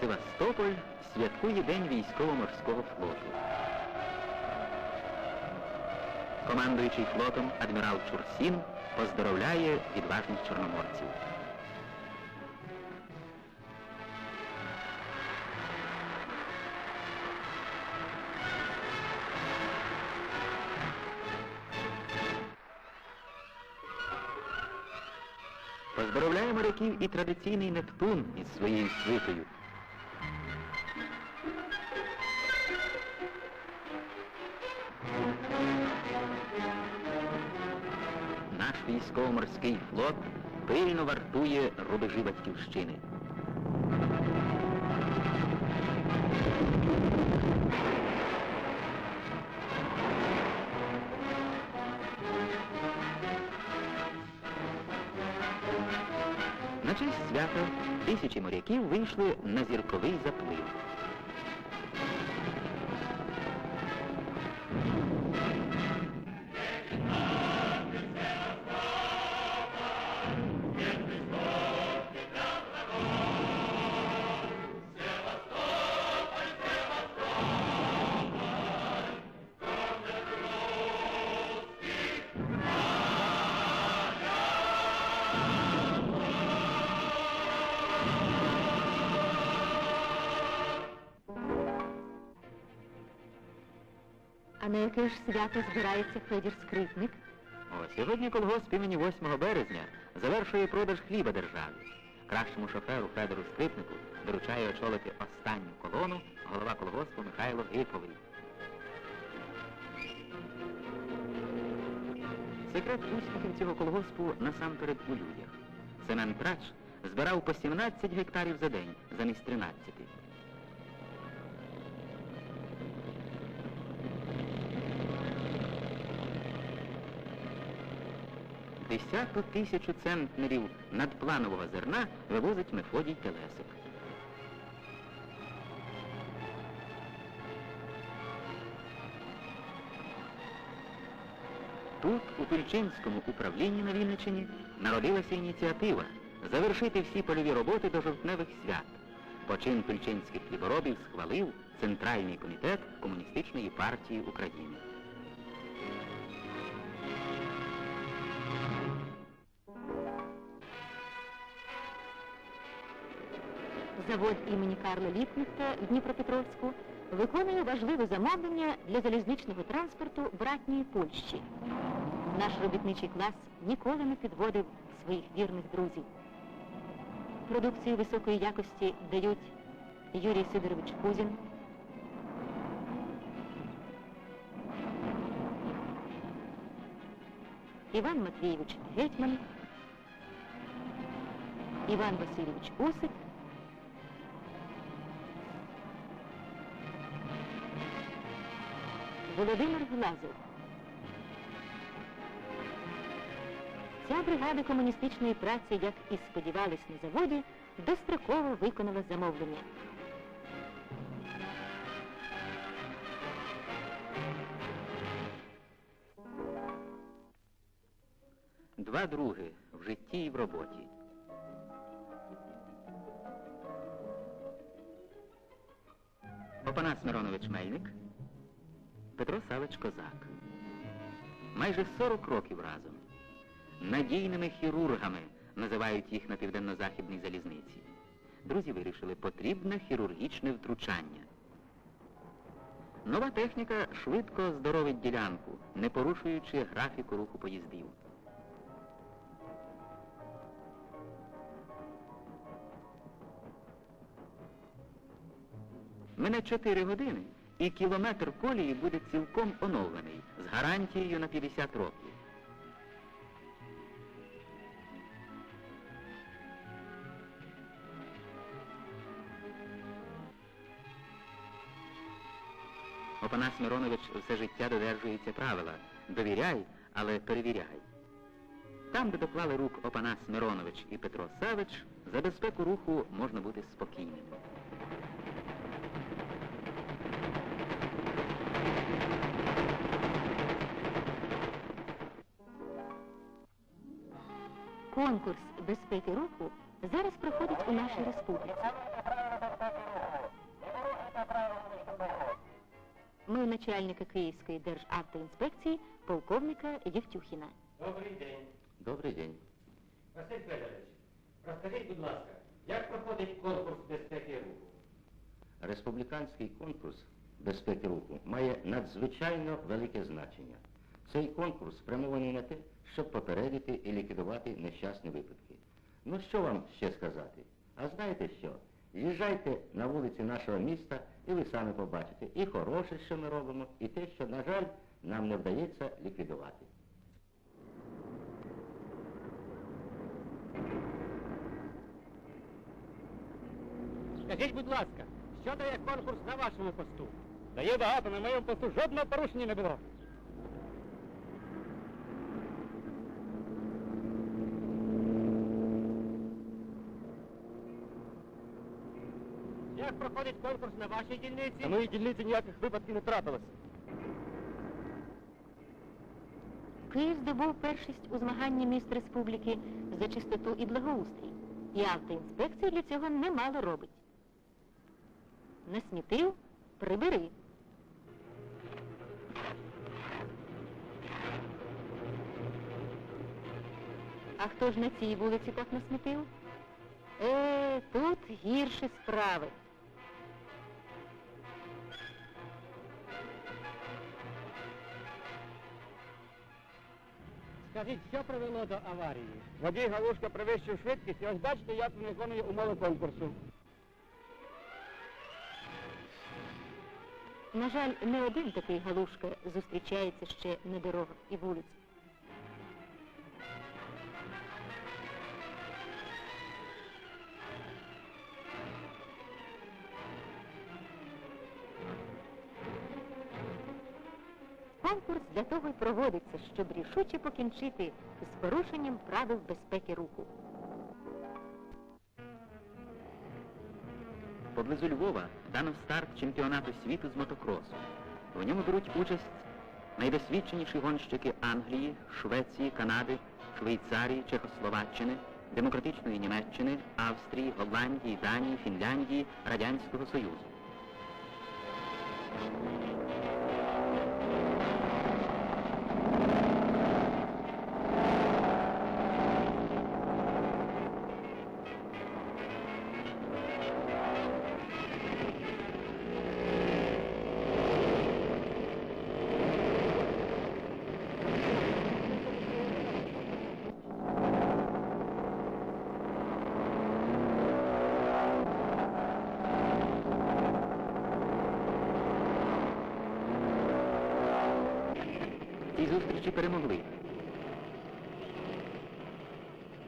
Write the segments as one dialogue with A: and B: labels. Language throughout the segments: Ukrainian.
A: Севастополь святкує День військово-морського флоту. Командуючий флотом адмірал Чурсін поздоровляє відважних чорноморців. Поздоровляє моряків і традиційний Нептун із своєю свитою. Військово-морський флот пильно вартує рубежі батьківщини. На честь свята тисячі моряків вийшли на зірковий заплив.
B: А на яке ж свято збирається Федір Скрипник?
A: О, сьогодні колгосп імені 8 березня завершує продаж хліба державі. Кращому шоферу Федору Скрипнику доручає очолити останню колону голова колгоспу Михайло Гиповий. Секрет успіхів цього колгоспу насамперед у людях. Семен Трач збирав по 17 гектарів за день, замість 13. Десяту тисячу центнерів надпланового зерна вивозить Мефодій Телесик. Тут, у Тульчинському управлінні на Вінниччині, народилася ініціатива завершити всі польові роботи до жовтневих свят. Почин тульчинських хліборобів схвалив Центральний комітет Комуністичної партії України.
B: Завод імені Карла Ліпкнехта в Дніпропетровську виконує важливе замовлення для залізничного транспорту братньої Польщі. Наш робітничий клас ніколи не підводив своїх вірних друзів. Продукцію високої якості дають Юрій Сидорович Кузін, Іван Матвійович Гетьман, Іван Васильович Усик, Володимир Глазов. Ця бригада комуністичної праці, як і сподівались на заводі, достроково виконала замовлення.
A: Два други в житті і в роботі. Опанас Миронович Мельник, Петро Савич Козак. Майже 40 років разом. Надійними хірургами називають їх на південно-західній залізниці. Друзі вирішили, потрібне хірургічне втручання. Нова техніка швидко здоровить ділянку, не порушуючи графіку руху поїздів. Мине 4 години, і кілометр колії буде цілком оновлений, з гарантією на 50 років. Опанас Миронович все життя додержується правила. Довіряй, але перевіряй. Там, де доклали рук Опанас Миронович і Петро Савич, за безпеку руху можна бути спокійним.
B: Конкурс безпеки руху зараз проходить у нашій республіці. Ми начальника Київської державтоінспекції полковника Євтюхіна.
C: Добрий день.
A: Добрий день.
C: Василь Федорович, розкажіть, будь ласка, як проходить конкурс безпеки руху?
D: Республіканський конкурс безпеки руху має надзвичайно велике значення. Цей конкурс спрямований на те, щоб попередити і ліквідувати нещасні випадки. Ну що вам ще сказати? А знаєте що? Їжджайте на вулиці нашого міста і ви самі побачите і хороше, що ми робимо, і те, що, на жаль, нам не вдається ліквідувати.
C: Скажіть, будь ласка, що дає конкурс на вашому посту? Дає багато, на моєму посту жодного порушення не було. Як проходить конкурс на вашій дільниці? На моїй дільниці ніяких випадків не трапилося.
B: Київ здобув першість у змаганні міст республіки за чистоту і благоустрій. І автоінспекція для цього немало робить. Насмітив – прибери. А хто ж на цій вулиці так насмітив? Е, тут гірші справи.
C: Скажіть, що привело до аварії? Водій галушка перевищив швидкість і ось бачите, як він виконує умови конкурсу.
B: На жаль, не один такий галушка зустрічається ще на дорогах і вулицях. Конкурс для того й проводиться, щоб рішуче покінчити з порушенням правил безпеки руху.
A: Поблизу Львова дано старт чемпіонату світу з мотокросу. В ньому беруть участь найдосвідченіші гонщики Англії, Швеції, Канади, Швейцарії, Чехословаччини, Демократичної Німеччини, Австрії, Голландії, Данії, Фінляндії, Радянського Союзу. Зустрічі перемогли.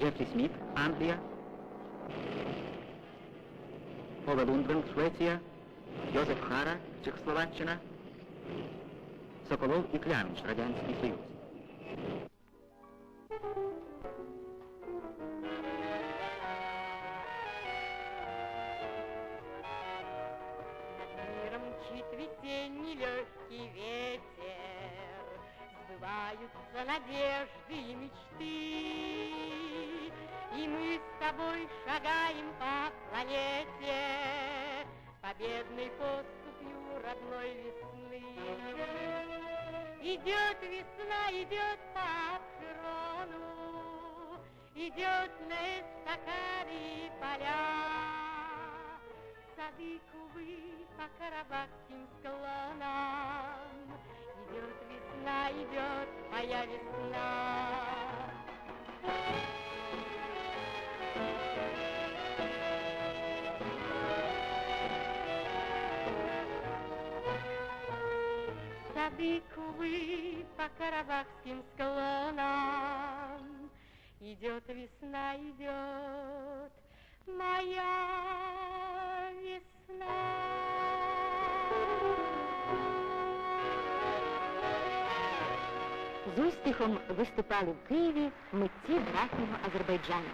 A: Джефрі Сміт, Англія, Ове Лундбринг, Швеція, Йозеф Хара, Чехословаччина, Соколов і Кляміч, Радянський Союз.
E: Надежды и мечты. И мы с тобой шагаем по планете, Победной поступью родной весны. Идет весна, идет по Обширону, Идет на эстакаде поля. Сады, кувы по карабахским склонам. Идет весна, идет моя весна. Сады, кувы по карабахским склонам. Идет весна, идет моя
B: З успіхом виступали в Києві митці братнього Азербайджану.